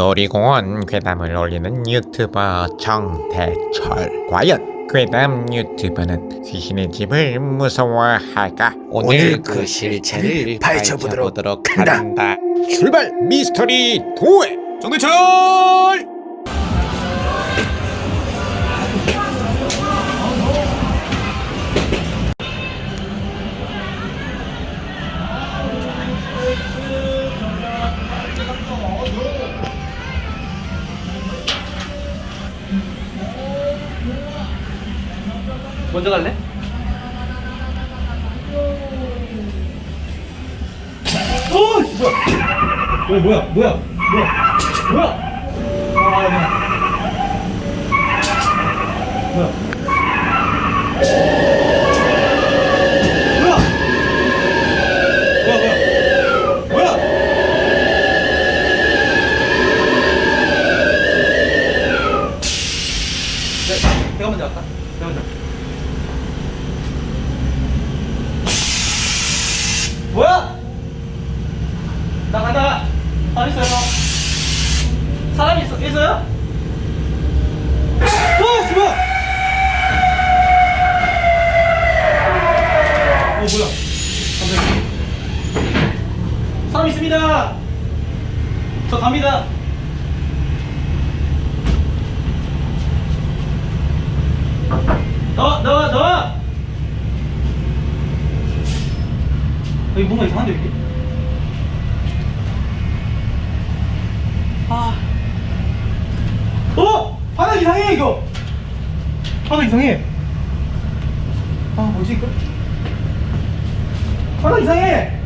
놀이공원 괴담을 올리는 유튜버 정대철. 과연 괴담 유튜버는 귀신의 집을 무서워할까? 오늘 그 실체를 파헤쳐보도록 파헤쳐보도록 한다. 한다. 출발! 미스터리 도회! 정대철 먼저 갈래? 오! 뭐야? 어, 뭐야? 뭐야? 뭐야? 뭐야? 아, 뭐야? 뭐야? 뭐야? 네, 내가 먼저 할까? 내가 먼저. 뭐야? 나 간다. 사람 있어요? 사람이 있어, 있어요? 어, 뭐야? 어, 뭐야? 깜짝이야. 사람 있습니다. 저 갑니다. 나와, 나와, 나와! 여기 뭔가 이상한데 여기? 아. 어! 바닥 이상해 이거. 바닥 이상해. 아 뭐지 이거? 바닥 이상해.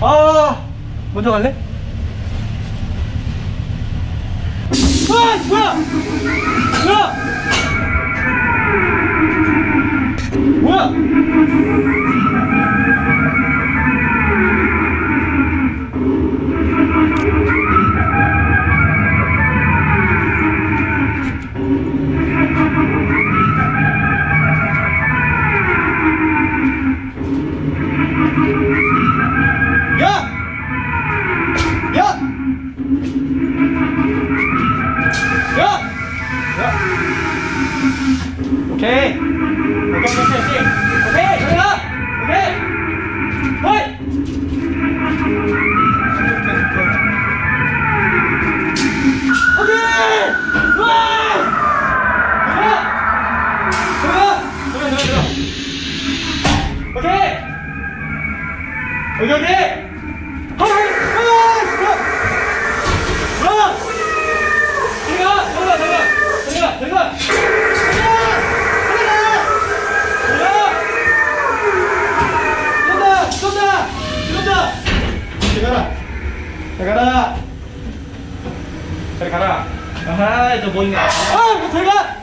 아 먼저 갈래? 아 뭐야? 뭐야? 오케이. 오케이, 오케이, 오케이. 오케이, 저리 가! 오케이! 오케이! 와! 저리 가! 저리 가! 저리 가, 저리 가, 저리 가. 오케이! 여기 어디? 아, 아, 들어가! 들어가! 들어가! 들어가! 가라! 들어가라! 잘 가라! 아하, 저뭐 있냐? 아, 뭐 들어가!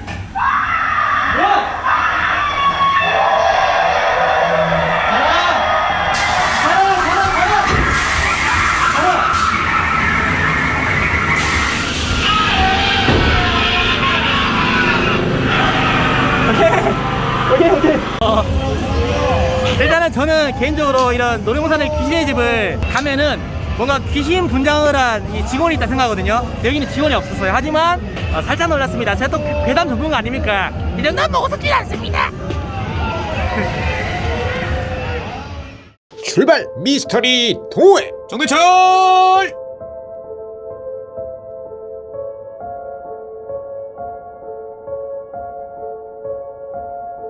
일단은 저는 개인적으로 이런 놀이공원의 귀신의 집을 가면은 뭔가 귀신 분장을 한 이 직원이 있다 생각하거든요. 여기는 직원이 없었어요. 하지만 어, 살짝 놀랐습니다. 제가 또 괴담 전문가 아닙니까? 이 정도는 뭐 웃었지 않습니다! 출발! 미스터리 도회! 정대철